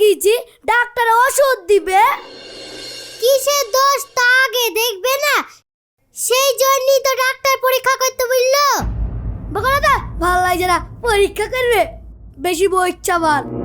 গিয়েছি? ডাক্তার ওষুধ দিবে। কিসের দোষ তা আগে দেখবে না। সেই জন্যই তো ডাক্তার পরীক্ষা করতে বলল। বকরাদা ভালো লাগছে না পরীক্ষা করবে। বেশি বইচ্ছা ভালো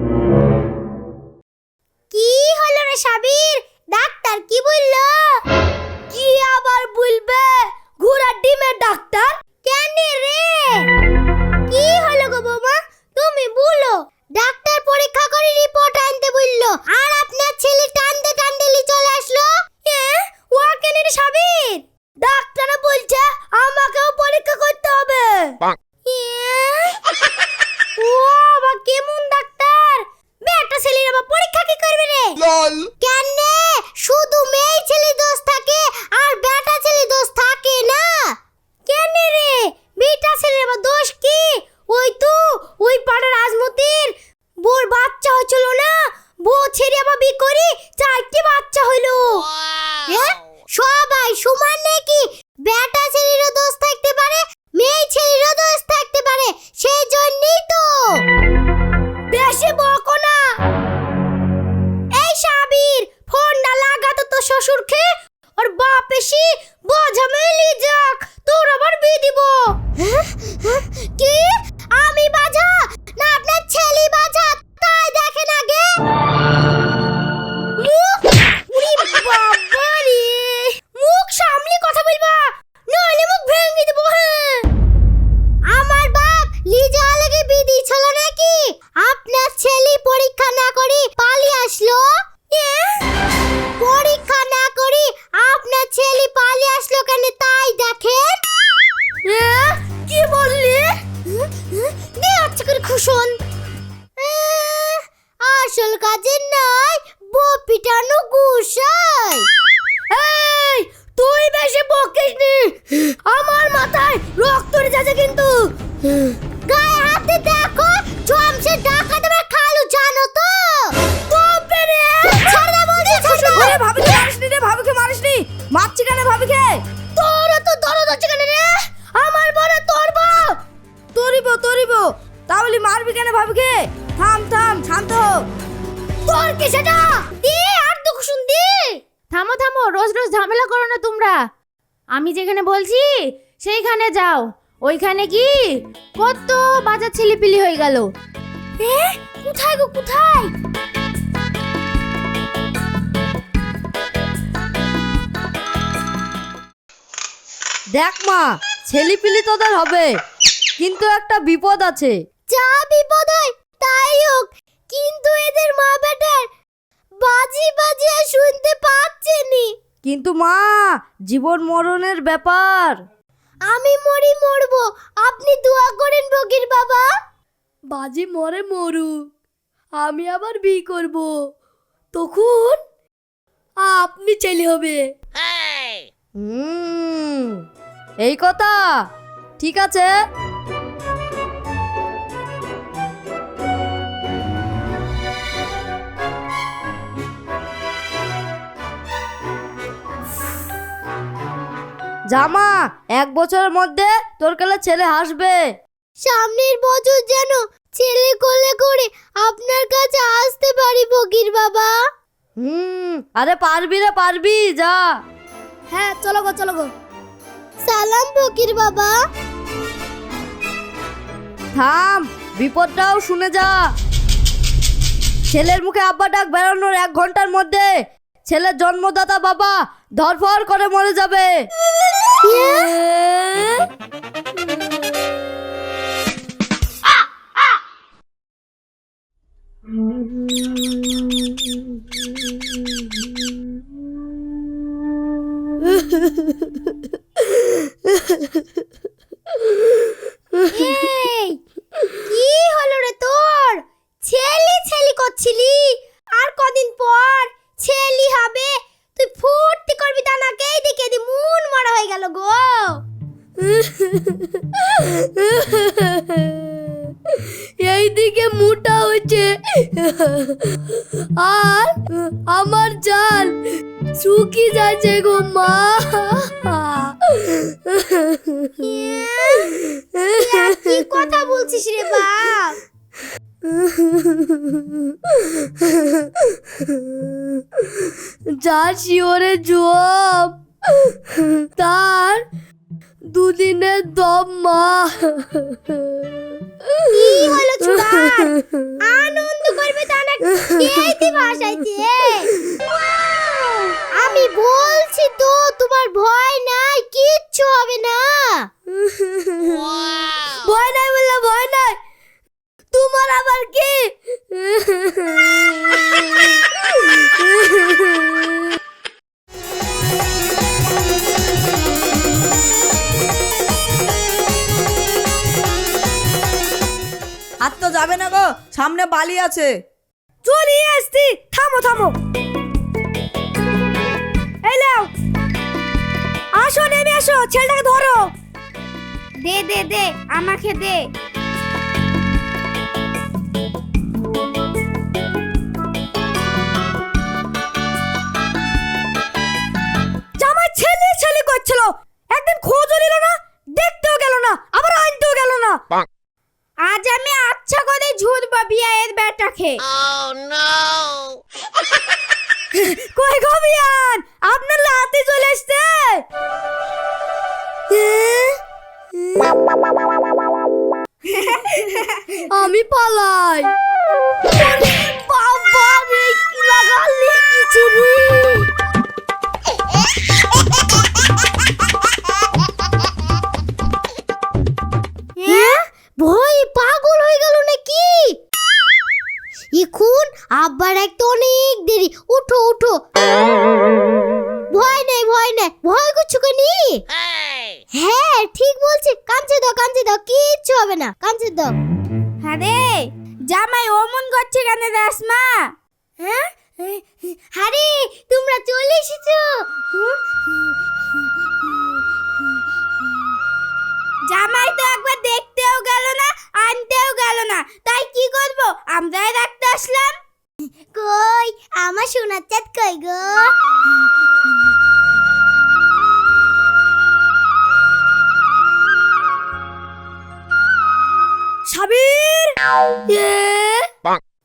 ভাবিকে থাম থাম শান্ত তোর কি সেটা? দে আর দুঃখ শুন দে থামো থামো রোজ রোজ ঝামেলা করো না তোমরা। আমি যেখানে বলছি সেইখানে যাও। ওইখানে কি কত বাজার ছিলিপিলি হয়ে গেল। এ কোথায় গো কোথায়? দেখ মা ছেলিপিলি তোদের হবে। কিন্তু একটা বিপদ আছে। যা বিপদ হয় তাই হোক কিন্তু এদের মা বেটার বাজি বাজি আর শুনতে পাচ্ছে নি। কিন্তু মা জীবন মরণের ব্যাপার। আমি মরি মরবো আপনি দোয়া করেন বগির বাবা। বাজি মরে মরুক আমি আবার বি করব। তখন আপনি ছেলে হবে। হুম এই কথা ঠিক আছে। জামা এক বছরের মধ্যে তোর কালে ছেলে হাসবে। সামনের বছর যেন ছেলে কোলে করে আপনার কাছে আসতে পারি বগির বাবা। হুম আরে পারবি রে পারবি যা। হ্যাঁ চলো গো চলো গো। সালাম বগির বাবা। থাম বিপদটাও শুনে যা। ছেলের মুখে আব্বা ডাক বেরোনোর এক ঘণ্টার মধ্যে ছেলের জন্মদাতা বাবা ধরফর করে মরে যাবে। Ha ha ha ha ha! এইদিকে মোটা হচ্ছে আর আমার জান শুকি যাচ্ছে গো মা। কি কথা বলছিস রে বাপ? যার শিওরে জব তার দুদিনের দম মা। কি হলো ছোড়া আনন্দ করবে তা না কেইতে ভাসাইছে আমি বলছি তো তোমার ভয় নাই কিচ্ছু হবে না। ভয় নাই বললাম ভয় নাই। সামনে বালি আছে। চলে আসছি থামো থামো। এই নাও। আসো, নেমে আসো, ছেলেটাকে ধরো। দে দে দে, আমাকে দে। জামাই ছেলে ছেলে করছিল। একদিন খোঁজও নিল না দেখতেও গেল না আবার আনতেও গেল না আজ আমি আচ্ছা করে ঝুরবো বিয়ের বেটাকে কই গো বিয়ান? আপনার লাতে চলে এসছে? আমি পালাই। বাবা রে কি লাগালি কিছু রে না কাঞ্চে দাও হ্যাঁ জামাই অমন করছে কেন রাসমা হ্যাঁ? আরে তোমরা চলে এসেছ। জামাই তো একবার দেখতেও গেল না আনতেও গেল না। তাই কি করব? আমরাই রাখতে আসলাম। কই আমার সোনার চাঁদ কই গো?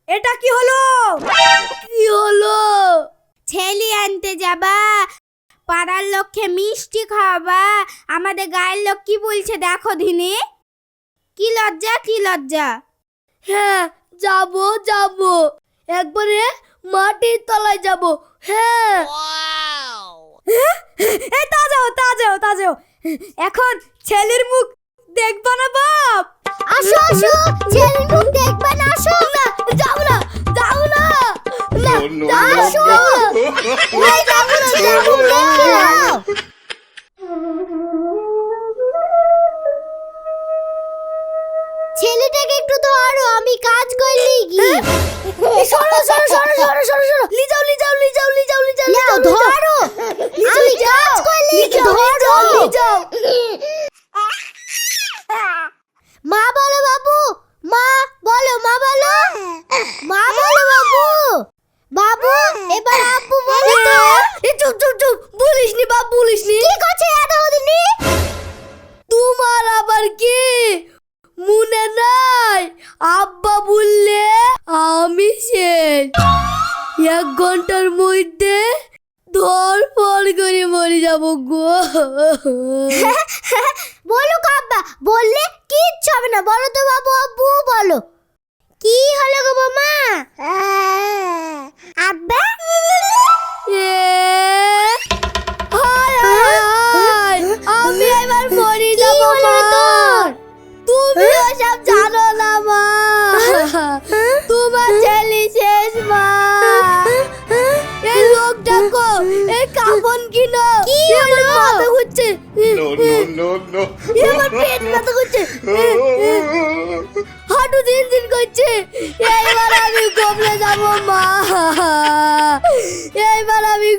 এটা কি হলো? কি হলো? ছেলে আনতে যাবা? পাড়ার লোককে মিষ্টি খাওয়াবা? আমাদের গায়ের লোক কি বলছে দেখো দিনে কি লজ্জা কি লজ্জা? হ্যাঁ যাব যাব। একবারে মাটির তলায় যাব। হ্যাঁ। হ্যাঁ? তা যাও তা যাও তা যাও এখন ছেলের মুখ দেখবা না বাপ? আসো আসো ছেলের মুখ দেখবে না আসো না যাও না যাও না। আসো। মধ্যে ধর ফল করে মরে যাব গো। বলো আব্বা বললে কিচ্ছু হবে না। বলো তো বাবু আব্বু বলো। কি হলো গো মামা আব্বা? আমি এবার মরে যাব কাপন কিনো কি আমার হলো? মাথা ঘুরছে। আমার পেট ব্যথা করছে হাঁটু দিন দিন করছে। এইবার আমি কমলে যাব মা। এইবার আমি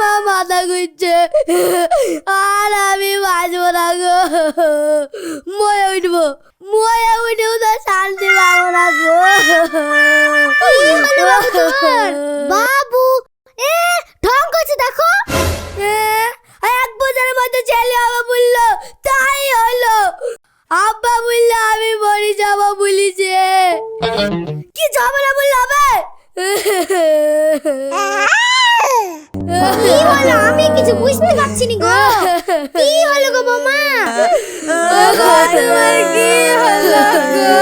মা মাথা ঘুরছে। আর আমি বাঁচবো না গো। ময়ে উঠবো। ময়ে উঠেও তো শান্তি পাবো না গো। বাবু এ ঢং করছে দেখো। এক বছরের মধ্যে ছেলে হবে বলল তাই হলো। আব্বা বলল আমি মরে যাব বলিছে। কি যাবে না বললে হবে aku ada lagi aku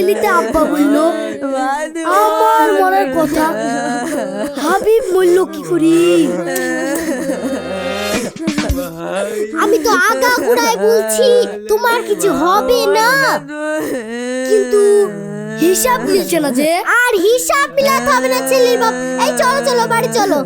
আমার আব্বা বলল আমার মরার কথা। হাবিব মরল কি করি? আমি তো আগা ঘুরাই বলছি তোমার কিছু হবে না। কিন্তু হিসাব মিলছে না যে আর হিসাব মিলাতে হবে না ছেলের বাপ। এই চলো চলো বাড়ি চলো।